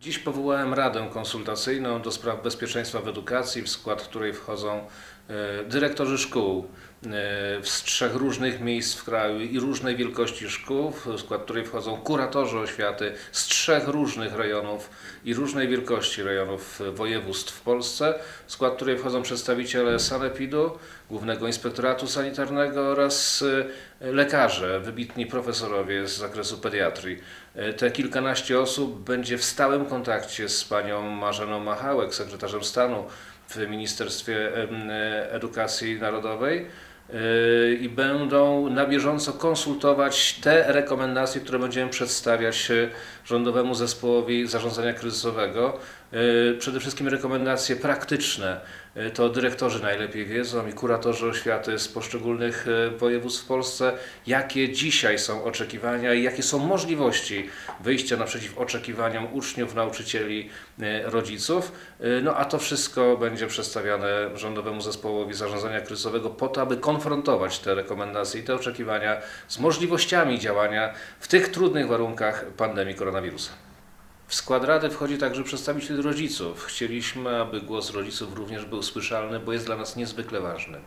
Dziś powołałem Radę Konsultacyjną do spraw bezpieczeństwa w edukacji, w skład której wchodzą e, dyrektorzy szkół e, z trzech różnych miejsc w kraju i różnej wielkości szkół, w skład której wchodzą kuratorzy oświaty z trzech różnych rejonów i różnej wielkości rejonów województw w Polsce, w skład której wchodzą przedstawiciele Sanepidu, Głównego Inspektoratu Sanitarnego oraz e, lekarze, wybitni profesorowie z zakresu pediatrii. Te kilkanaście osób będzie w stałym kontakcie z panią Marzeną Machałek, sekretarzem stanu w Ministerstwie Edukacji Narodowej i będą na bieżąco konsultować te rekomendacje, które będziemy przedstawiać e, Rządowemu Zespołowi Zarządzania Kryzysowego. E, Przede wszystkim rekomendacje praktyczne. To dyrektorzy najlepiej wiedzą i kuratorzy oświaty z poszczególnych województw w Polsce, jakie dzisiaj są oczekiwania i jakie są możliwości wyjścia naprzeciw oczekiwaniom uczniów, nauczycieli, rodziców. No a to wszystko będzie przedstawiane Rządowemu Zespołowi Zarządzania Kryzysowego po to, aby konfrontować te rekomendacje i te oczekiwania z możliwościami działania w tych trudnych warunkach pandemii koronawirusa. W skład Rady wchodzi także przedstawiciel rodziców. Chcieliśmy, aby głos rodziców również był słyszalny, bo jest dla nas niezwykle ważny.